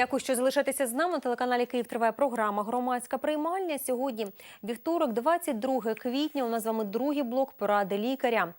Дякую, що залишаєтеся з нами. На телеканалі Київ триває програма Громадська приймальня. Сьогодні вівторок, 22 квітня. У нас з вами другий блок поради лікаря.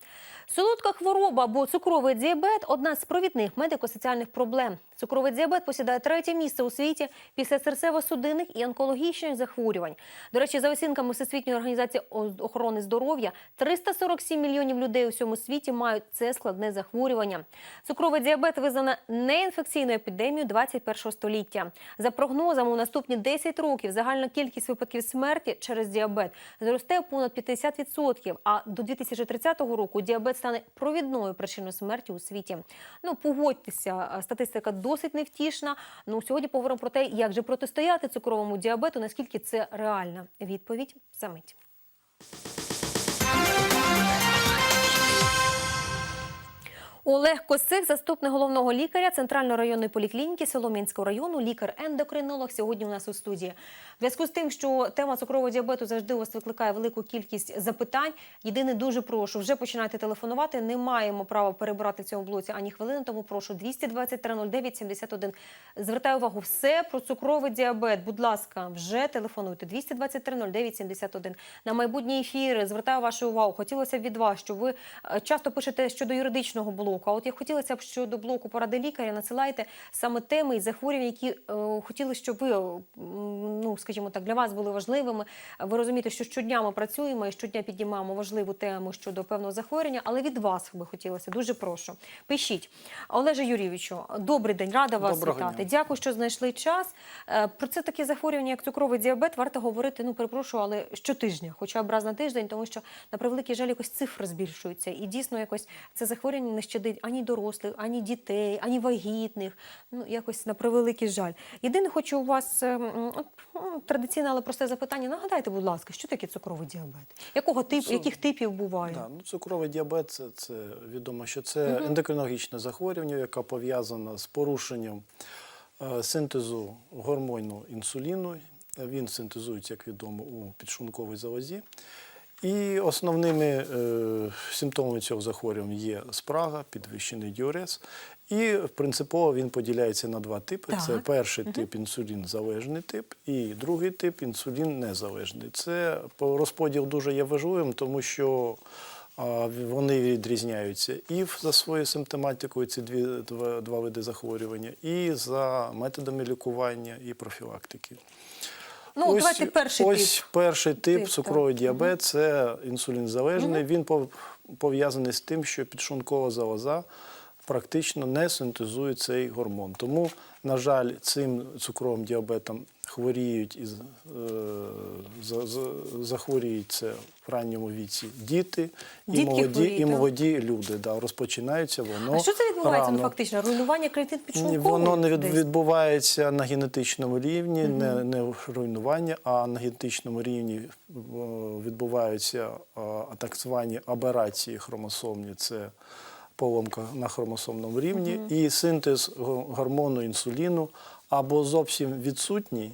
Солодка хвороба або цукровий діабет одна з провідних медико-соціальних проблем. Цукровий діабет посідає третє місце у світі після серцево-судинних і онкологічних захворювань. До речі, за оцінками Всесвітньої організації охорони здоров'я, 347 мільйонів людей у всьому світі мають це складне захворювання. Цукровий діабет визнана неінфекційною епідемією 21 століття. За прогнозами, у наступні 10 років загальна кількість випадків смерті через діабет зросте понад 50%, а до 2030 року діабет стане провідною причиною смерті у світі. Ну, погодьтеся, статистика досить невтішна. Ну, сьогодні поговоримо про те, як же протистояти цукровому діабету, наскільки це реальна відповідь за мить. Олег Косик, заступник головного лікаря Центральної районної поліклініки Солом'янського району, лікар-ендокринолог, сьогодні у нас у студії. В зв'язку з тим, що тема цукрового діабету завжди у вас викликає велику кількість запитань. Єдине дуже прошу, вже починайте телефонувати. Не маємо права перебирати в цьому блоці ані хвилини, тому прошу 223 09 71. Звертаю увагу, все про цукровий діабет. Будь ласка, вже телефонуйте 223 09 71. На майбутні ефіри звертаю вашу увагу. Хотілося б від вас, що ви е, часто пишете щодо юридичного блоку. А от я хотілося б щодо блоку поради лікаря надсилайте саме теми і захворювання, які е, хотіли, щоб ви, е, ну скажімо так, для вас були важливими. Ви розумієте, що щодня ми працюємо і щодня піднімаємо важливу тему щодо певного захворювання, але від вас би хотілося. Дуже прошу. Пишіть. Олеже Юрійовичу, добрий день, рада вас Доброго вітати. дня. Дякую, що знайшли час. Е, Про це таке захворювання, як цукровий діабет, варто говорити, ну перепрошую, але щотижня, хоча б раз на тиждень, тому що на превеликий жаль якось цифри збільшуються. І дійсно якось це захворювання не щадить ані дорослих, ані дітей, ані вагітних. Ну якось на превеликий жаль. Єдине, хочу у вас е, от, традиційне, але просте запитання. Нагадайте, будь ласка, що таке цукровий діабет? Якого типу, Цу- яких типів буває? Да, ну, цукровий діабет це, це відомо, що це ендокринологічне захворювання, яке пов'язане з порушенням е, синтезу гормону інсуліну. Він синтезується, як відомо, у підшлунковій залозі. І основними е, симптомами цього захворювання є спрага, підвищений діурез. І принципово він поділяється на два типи: це Так. перший тип інсулін-залежний тип, і другий тип інсулін незалежний. Це розподіл дуже є важливим, тому що вони відрізняються і за своєю симптоматикою, ці дві, два, два види захворювання, і за методами лікування і профілактики. Ну, давайте перший ось тип. перший тип, Тип, цукровий діабет це інсулінзалежний. Він пов- пов'язаний з тим, що підшункова залоза практично не синтезує цей гормон. Тому, на жаль, цим цукровим діабетом хворіють і е, за- за- захворіють це в ранньому віці діти і Дітки молоді, хворіють, і так? молоді люди. Да, розпочинається воно. А що це відбувається ну, фактично? Руйнування клітин Ні. Воно не від, відбувається на генетичному рівні, не, не руйнування, а на генетичному рівні відбуваються так звані аберації хромосомні. Це поломка на хромосомному рівні, і синтез го- гормону інсуліну або зовсім відсутній,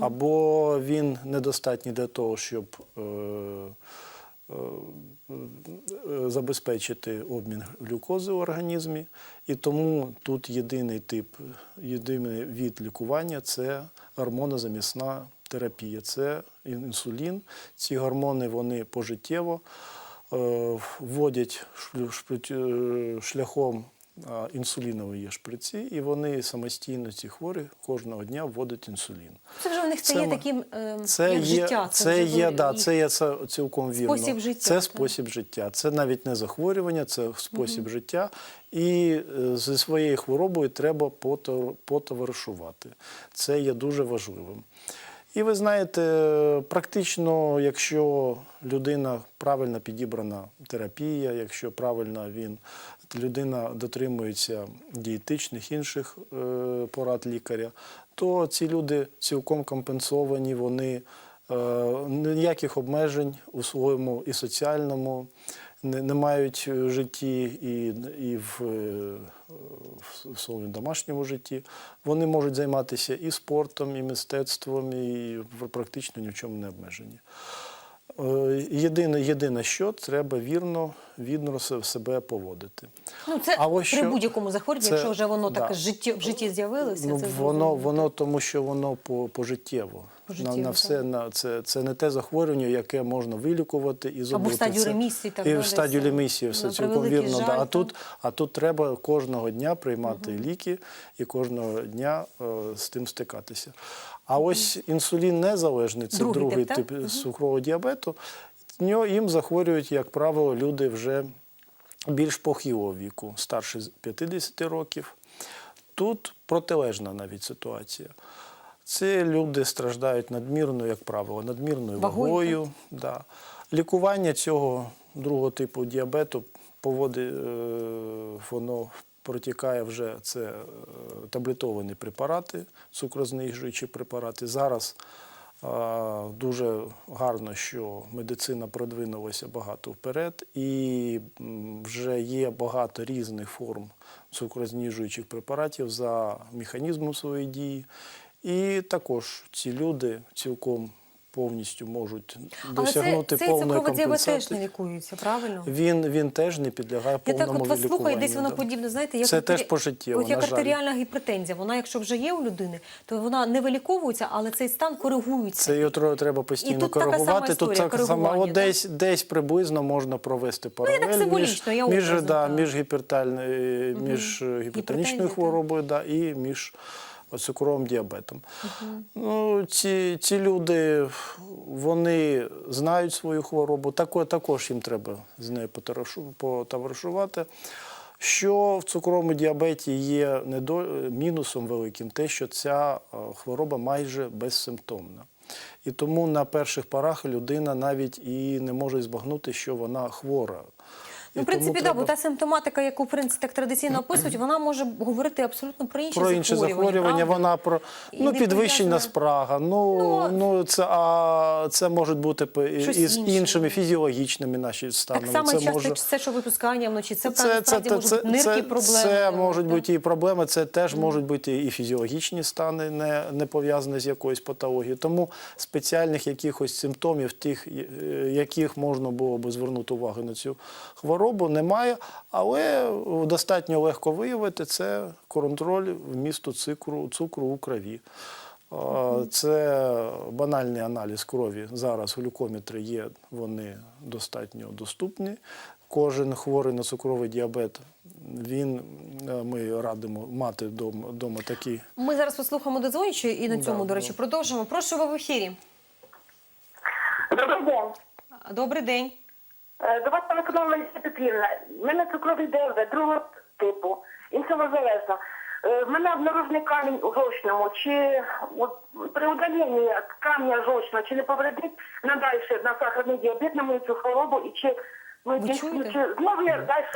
або він недостатній для того, щоб е, е, е, забезпечити обмін глюкози в організмі. І тому тут єдиний тип, єдиний від лікування це гормонозамісна терапія. Це інсулін. Ці гормони вони пожиттєво вводять шляхом а, інсулінової шприці, і вони самостійно ці хворі кожного дня вводять інсулін. Це вже у них стає Це ми- таким е, Це як є, життя. це, вже є, да, це є це цілком вірно. Спосіб життя, Це так. спосіб життя. Це навіть не захворювання, це спосіб життя. І е, зі своєю хворобою треба пото- потоваришувати. Це є дуже важливим. І ви знаєте, практично, якщо людина правильно підібрана терапія, якщо правильно він людина дотримується дієтичних інших е, порад лікаря, то ці люди цілком компенсовані, вони е, ніяких обмежень у своєму і соціальному не, не мають в житті і, і в, е, в своєму домашньому житті. Вони можуть займатися і спортом, і мистецтвом, і практично ні в чому не обмежені. Е, Єдине, єдине, що треба вірно, вірно себе поводити. Ну, це А ось при що- будь-якому захворюванні, якщо вже воно да. так житті, в житті з'явилося, Ну, це воно, воно тому, що воно по, пожиттєво. На, на все, на, це, це не те захворювання, яке можна вилікувати і забути. в стадію ремісії так і в стадію ремісії все цілком вірно. Да. А, тут, а тут треба кожного дня приймати ліки і кожного дня е, з тим стикатися. А ось інсулін незалежний, це Другий другий, тип, тип, цукрового діабету. нього- Їм захворюють, як правило, люди вже більш похилого віку, старше з 50 років. Тут протилежна навіть ситуація. Це люди страждають надмірною, як правило, надмірною Вагою, вагою. Да. Лікування цього другого типу діабету поводи, е, воно протікає вже це е, таблетовані препарати, цукрознижуючі препарати. Зараз дуже гарно, що медицина продвинулася багато вперед, і вже є багато різних форм цукрознижуючих препаратів за механізмом своєї дії. І також ці люди цілком повністю можуть Але досягнути це, цей повної цукровий діабет теж не лікується, правильно? Він, він теж не підлягає Я повному так от вас слухаю, десь воно да. подібне, знаєте, як Це теж пожиттєво, От як артеріальна гіпертензія. Вона, якщо вже є у людини, то вона не виліковується, але цей стан коригується. Це його треба постійно тут така сама коригувати. Тут так само от десь, десь приблизно можна провести паралель так символічно, я між, образно, да, між, гіпертальною, між е, гіпертонічною хворобою да, і між цукровим діабетом. Ну, ці, ці люди вони знають свою хворобу, тако- також їм треба з нею потоваришу- потоваришувати. Що в цукровому діабеті є недо... мінусом великим, те, що ця е, хвороба майже безсимптомна. І тому на перших порах людина навіть і не може збагнути, що вона хвора. Ну, в принципі, да, бо та симптоматика, яку в принципі так традиційно описують, вона може говорити абсолютно про інші про інші захворювання, правда? вона про І ну, не підвищення пов'язана- спрага. Ну, Ну, ну, це, а, це можуть бути п- Щось із інше. іншими фізіологічними наші станами. Так само це часто може... це, що випускання вночі, це, Це, це, насправді це, можуть бути нирки це, проблеми. це можуть бути і проблеми, це теж можуть бути і фізіологічні стани, не, не пов'язані з якоюсь патологією. Тому спеціальних якихось симптомів, тих, е, яких можна було би звернути увагу на цю хворобу, немає. Але достатньо легко виявити це контроль вмісту цукру, цукру у крові. Це банальний аналіз крові. Зараз глюкометри є, вони достатньо доступні. Кожен хворий на цукровий діабет, він, е, ми радимо мати вдома такі. Ми зараз послухаємо дозвонючу і на Да, цьому, до да. речі, продовжимо. Прошу ви в ефірі. Добрий день. Добрий день. Е, До вас Лариса Петрівна. У мене цукровий діабет другого типу, інсулозалежна. Е, В мене обнаружений камінь у жовчному. Чи от, при удаленні камня жовчного, чи не повредить надальше на сахарний діабет на мою цю хворобу, і чи, ну, Ви чи, чуєте? чи знову я далі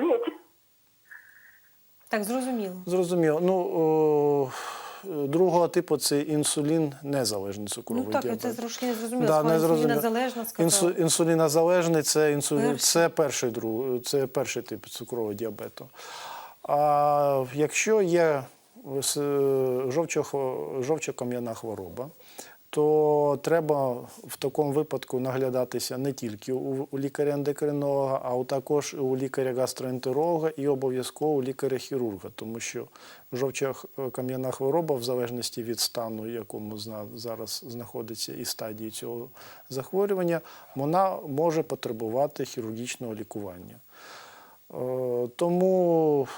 жити? Так, зрозуміло. Зрозуміло. Ну, о, другого типу це інсулін незалежний цукровий Ну так, діабет. це трошки не зрозуміло. Да, не інсулінозалежна. Інсу, інсулінозалежний це, інсулін, Перший. це, перший, друг, це перший тип цукрового діабету. А якщо є жовчо- жовчокам'яна хвороба, то треба в такому випадку наглядатися не тільки у, лікаря-ендокринолога, а також у лікаря-гастроентеролога і обов'язково у лікаря-хірурга, тому що жовчокам'яна хвороба, в залежності від стану, в якому зараз знаходиться і стадії цього захворювання, вона може потребувати хірургічного лікування. Е, Тому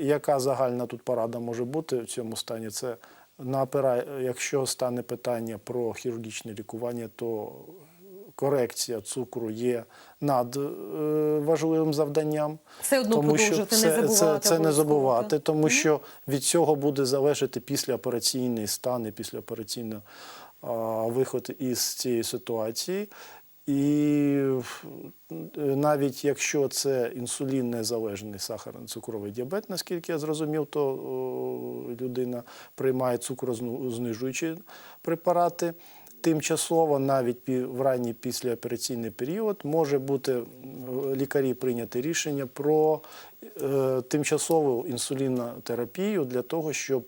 яка загальна тут порада може бути в цьому стані? Це на якщо стане питання про хірургічне лікування, то корекція цукру є надважливим завданням. Все одно тому що продовжувати, не це, це, це не забувати, тому що від цього буде залежати післяопераційний стан і післяопераційний а, виход із цієї ситуації. І навіть якщо це інсулін незалежний сахарний цукровий діабет, наскільки я зрозумів, то людина приймає цукрознижуючі препарати. Тимчасово, навіть в ранній післяопераційний період, може бути лікарі прийняти рішення про е, тимчасову інсулінотерапію для того, щоб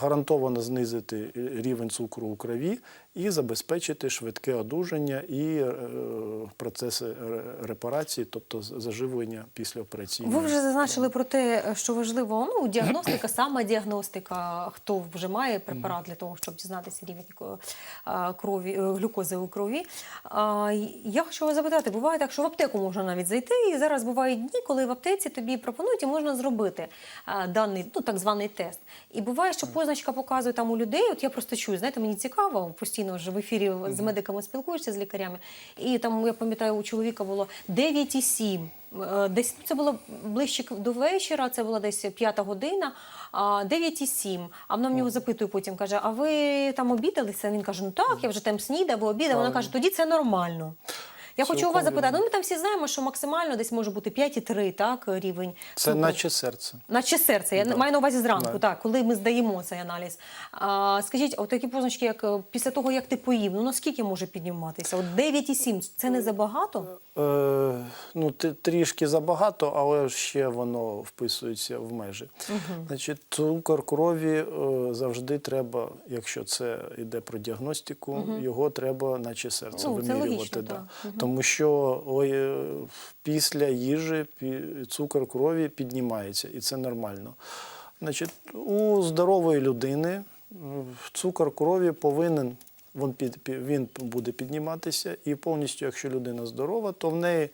гарантовано знизити рівень цукру у крові і забезпечити швидке одужання і е, процеси репарації, тобто заживлення після операційного. Ви вже зазначили про те, що важливо ну, діагностика, сама діагностика, хто вже має препарат для того, щоб дізнатися рівень е, крові, е, глюкози у крові. Я хочу вас запитати, буває так, що в аптеку можна навіть зайти, і зараз бувають дні, коли в аптеці тобі пропонують і можна зробити даний, ну так званий тест. І буває, що позначка показує там у людей. От я просто чую, знаєте, мені цікаво, постійно вже в ефірі з медиками спілкуєшся з лікарями. І там, я пам'ятаю, у чоловіка було 9,7. Е, Десь ну, це було ближче до вечора, це була десь п'ята година, а 9,7. А вона в нього запитує потім, каже: А ви там обідалися? Він каже: Ну так, я вже там снідав, обідав. Вона каже, тоді це нормально. Я хочу у вас запитати, ну ми там всі знаємо, що максимально десь може бути 5,3 так, рівень. Це цукру. наче серце. Наче серце, я маю на увазі зранку, Да. так, коли ми здаємо цей аналіз. А, скажіть, от такі позначки, як е, після того, як ти поїв, ну наскільки може підніматися? От 9,7 – це не забагато? Е, ну, ти- трішки забагато, але ще воно вписується в межі. Значить, цукор крові е, завжди треба, якщо це йде про діагностику, його треба, наче серце, Ну, це вимірювати. логічно, да. так. Тому що ой, е, після їжі цукор крові піднімається, і це нормально. Значить, у здорової людини е, цукор крові повинен він, під, він буде підніматися, і повністю, якщо людина здорова, то в неї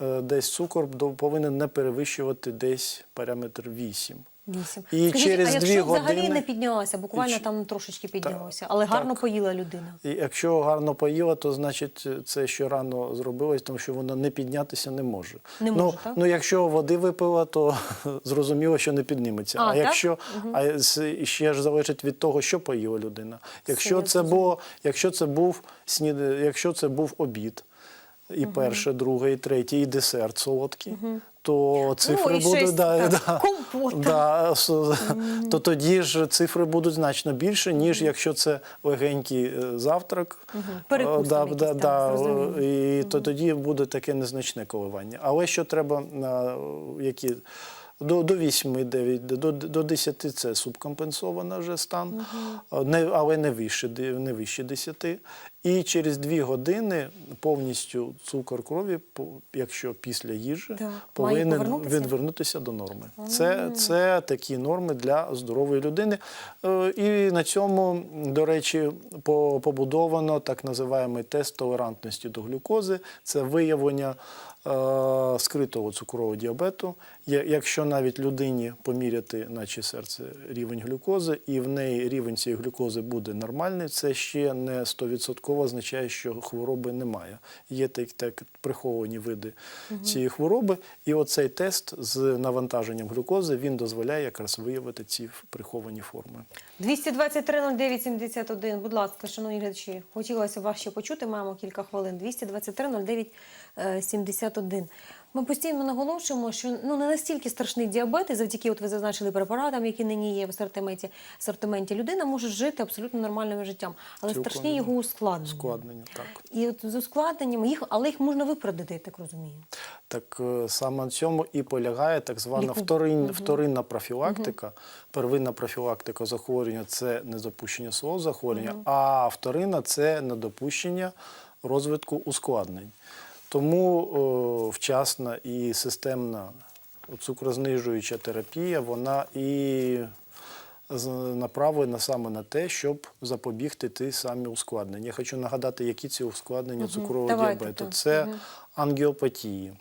е, десь цукор повинен не перевищувати десь параметр 8. 8. І Скажіть, через а якщо дві взагалі години- не піднялася, буквально І там трошечки піднялося, але гарно поїла людина? І якщо гарно поїла, то значить це що рано зробилось, тому що воно не піднятися не може. Не ну, так? ну якщо води випила, то зрозуміло, що не підніметься. А, А, так? якщо а ще ж залежить від того, що поїла людина. Якщо це було, якщо це був снід, якщо це був обід, і перше, друге, і третє, і десерт солодкий. То цифри Ну, і будуть да, да, да, то тоді ж цифри будуть значно більше, ніж якщо це легенький е, завтрак. Е, там да, і то тоді буде таке незначне коливання. Але що треба на які. До, до 8-9, до, до 10 це субкомпенсована вже стан, а, не, але не вище, не вище 10. І через 2 години повністю цукор крові, якщо після їжі. Має повинен відвернутися до норми. Це, це такі норми для здорової людини. Е, І на цьому, до речі, побудовано так називаємий тест толерантності до глюкози. Це виявлення е, скритого цукрового діабету. Якщо навіть людині поміряти, наче серце, рівень глюкози, і в неї рівень цієї глюкози буде нормальний, це ще не 100% означає, що хвороби немає. Є так, так приховані види цієї хвороби, і оцей тест з навантаженням глюкози він дозволяє якраз виявити ці приховані форми. 223-09-71, будь ласка, шановні глядачі, хотілося вас ще почути, маємо кілька хвилин. 223-09-71. Ми постійно наголошуємо, що ну не настільки страшний діабет, і завдяки, от ви зазначили препаратам, які нині є в асортименті, асортименті, людина може жити абсолютно нормальним життям, але Цілком страшні його ускладнення. Складнення так. І от з ускладненням їх, але їх можна виправдати, я так розумію. Так е, саме на цьому і полягає так звана вторин, вторинна профілактика. Первинна профілактика захворювання це недопущення свого захворювання, а вторинна це недопущення розвитку ускладнень. Тому о, вчасна і системна цукрознижуюча терапія, вона і направлена саме на те, щоб запобігти ті самі ускладнення. Я хочу нагадати, які ці ускладнення цукрового Давайте, діабету. так. Це ангіопатії.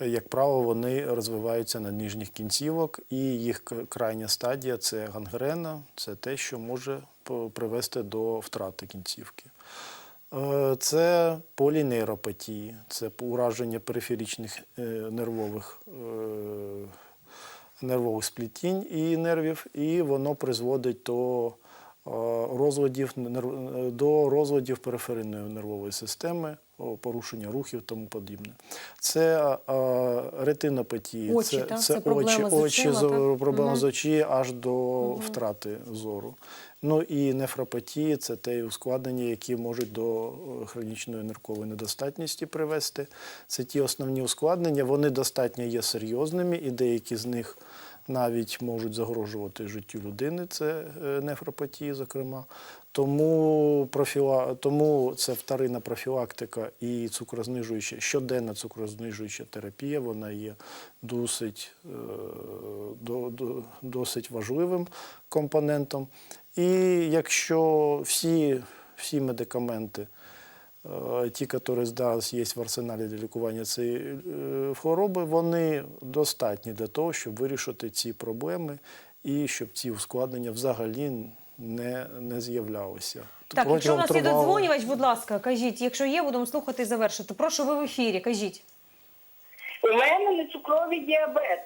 Як правило, вони розвиваються на нижніх кінцівок, і їх крайня стадія це гангрена, це те, що може привести до втрати кінцівки. Е, Це полінейропатії, це ураження периферичних е, нервових, е, нервових сплітінь і нервів, і воно призводить до розладів, до розладів периферійної нервової системи, порушення рухів тому подібне. Це ретинопатії, Очі, це, це Це проблема очі, з очі, очима, проблема з очі аж до втрати зору. Ну і нефропатії це те ускладнення, які можуть до е, хронічної ниркової недостатності привести. Це ті основні ускладнення. Вони достатньо є серйозними, і деякі з них навіть можуть загрожувати життю людини, це е, нефропатії, зокрема. Тому, профіла... Тому це вторинна профілактика і цукрознижуюча, щоденна цукрознижуюча терапія, вона є досить, е, до, до, досить важливим компонентом. І якщо всі, всі медикаменти, е, ті, які зараз є в арсеналі для лікування цієї е, хвороби, вони достатні для того, щоб вирішити ці проблеми і щоб ці ускладнення взагалі не, не з'являлися. Так, якщо у Протягом нас є тривалого- додзвонювач, будь ласка, кажіть. Якщо є, будемо слухати і завершити. Прошу, ви в ефірі, кажіть. У мене не цукровий діабет.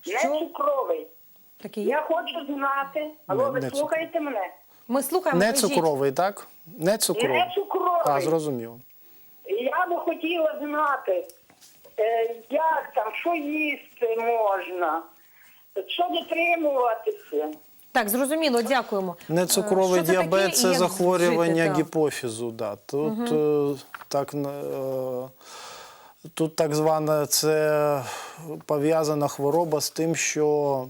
Що? Не цукровий. Такий Я хочу знати. Алло, ви не слухаєте мене? Ми слухаємо. Не кажіть. цукровий, так? Не цукровий. Не цукровий. А, зрозуміло. Я би хотіла знати, е, як там, що їсти можна, що дотримуватися. Так, зрозуміло, дякуємо. Е, Нецукровий це діабет таке? це як захворювання жити, гіпофізу. Да. Тут, угу. так, е, тут так звана це пов'язана хвороба з тим, що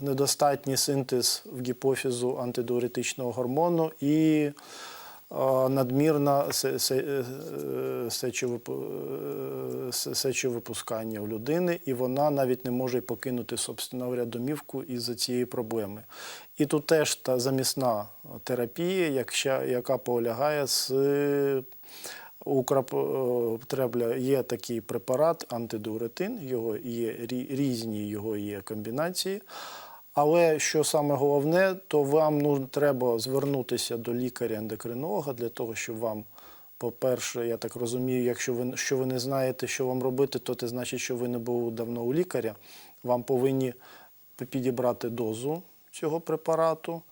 е, недостатній синтез в гіпофізу антидуретичного гормону і е, се- е, е, се- сечовипускання у людини, і вона навіть не може покинути собственно говоря, домівку із-за цієї проблеми. І тут теж та замісна терапія, яка полягає з у є такий препарат антидиуретин, його є різні його є комбінації. Але що саме головне, то вам ну, треба звернутися до лікаря-ендокринолога для того, щоб вам, по-перше, я так розумію, якщо ви, що ви не знаєте, що вам робити, то це значить, що ви не були давно у лікаря. Вам повинні підібрати дозу цього препарату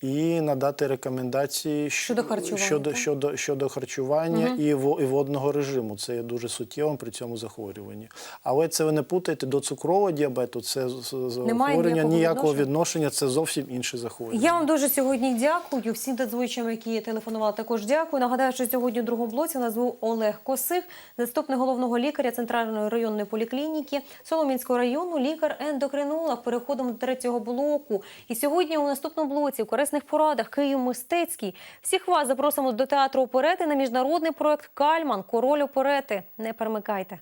і надати рекомендації Щодо харчування, щодо, щодо, щодо харчування і, во- і водного режиму. Це є дуже суттєвим при цьому захворюванні. Але це ви не путайте до цукрового діабету, це захворювання ніякого ніякого відношення? відношення, це зовсім інше захворювання. Я вам дуже сьогодні дякую. Всім додзвучам, які телефонували, також дякую. Нагадаю, що сьогодні у другому блоці нас був Олег Косих, заступник головного лікаря Центральної районної поліклініки Соломінського району, лікар-ендокринолог. Переходимо до третього блоку. І сьогодні у наступному блоці у рідкісних порадах Київ Мистецький. Всіх вас запросимо до театру оперети на міжнародний проект Кальман Король оперети. Не перемикайте.